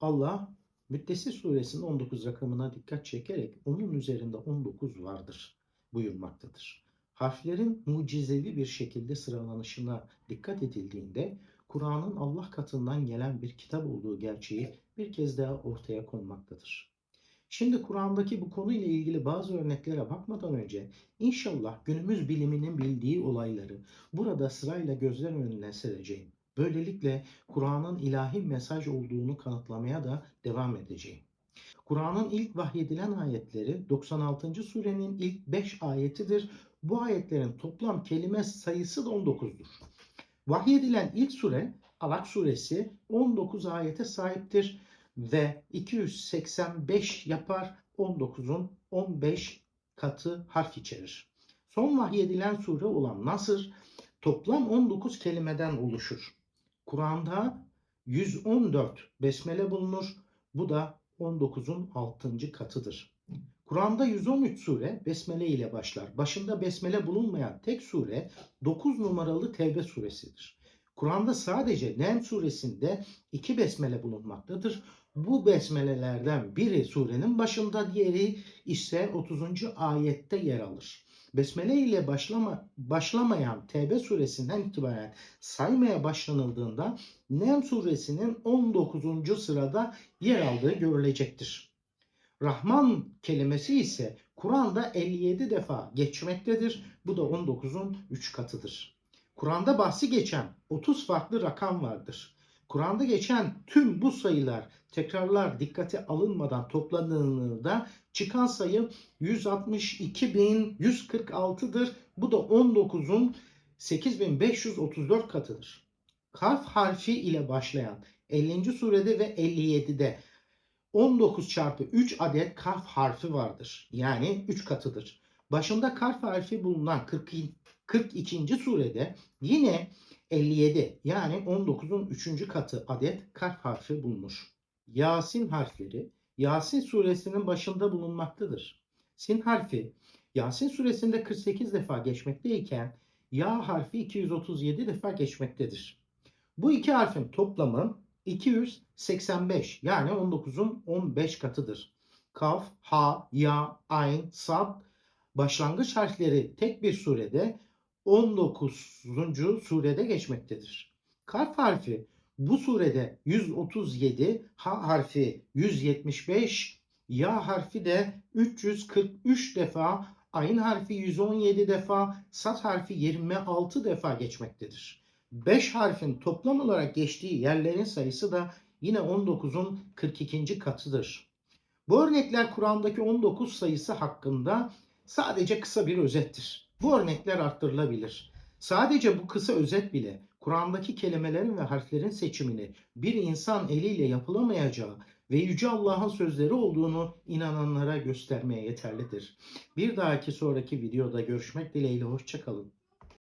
Allah Müddessir suresinin 19 rakamına dikkat çekerek onun üzerinde 19 vardır buyurmaktadır. Harflerin mucizevi bir şekilde sıralanışına dikkat edildiğinde Kur'an'ın Allah katından gelen bir kitap olduğu gerçeği bir kez daha ortaya konmaktadır. Şimdi Kur'an'daki bu konuyla ilgili bazı örneklere bakmadan önce inşallah günümüz biliminin bildiği olayları burada sırayla gözler önüne sereceğim. Böylelikle Kur'an'ın ilahi mesaj olduğunu kanıtlamaya da devam edeceğim. Kur'an'ın ilk vahyedilen ayetleri 96. surenin ilk 5 ayetidir. Bu ayetlerin toplam kelime sayısı da 19'dur. Vahyedilen ilk sure Alak suresi 19 ayete sahiptir ve 285 yapar 19'un 15 katı harf içerir. Son vahyedilen sure olan Nasır toplam 19 kelimeden oluşur. Kur'an'da 114 besmele bulunur. Bu da 19'un 6. katıdır. Kur'an'da 113 sure besmele ile başlar. Başında besmele bulunmayan tek sure 9 numaralı Tevbe suresidir. Kur'an'da sadece Nem suresinde iki besmele bulunmaktadır. Bu besmelelerden biri surenin başında, diğeri ise 30. ayette yer alır. Besmele ile başlama, başlamayan Tevbe suresinden itibaren saymaya başlanıldığında Nem suresinin 19. sırada yer aldığı görülecektir. Rahman kelimesi ise Kur'an'da 57 defa geçmektedir. Bu da 19'un 3 katıdır. Kur'an'da bahsi geçen 30 farklı rakam vardır. Kur'an'da geçen tüm bu sayılar tekrarlar dikkate alınmadan topladığında çıkan sayı 162.146'dır. Bu da 19'un 8534 katıdır. Kaf harfi ile başlayan 50. surede ve 57'de 19 çarpı 3 adet kaf harfi vardır. Yani 3 katıdır. Başında kaf harfi bulunan 42, 42. surede yine 57 yani 19'un 3. katı adet kaf harfi bulunur. Yasin harfleri Yasin suresinin başında bulunmaktadır. Sin harfi Yasin suresinde 48 defa geçmekteyken Ya harfi 237 defa geçmektedir. Bu iki harfin toplamı 285 yani 19'un 15 katıdır. Kaf, ha, ya, ayn, sad başlangıç harfleri tek bir surede 19. surede geçmektedir. Kaf harfi bu surede 137, ha harfi 175, ya harfi de 343 defa, ayn harfi 117 defa, sat harfi 26 defa geçmektedir. 5 harfin toplam olarak geçtiği yerlerin sayısı da yine 19'un 42. katıdır. Bu örnekler Kur'an'daki 19 sayısı hakkında sadece kısa bir özettir. Bu örnekler arttırılabilir. Sadece bu kısa özet bile Kur'an'daki kelimelerin ve harflerin seçimini bir insan eliyle yapılamayacağı ve Yüce Allah'ın sözleri olduğunu inananlara göstermeye yeterlidir. Bir dahaki sonraki videoda görüşmek dileğiyle hoşçakalın.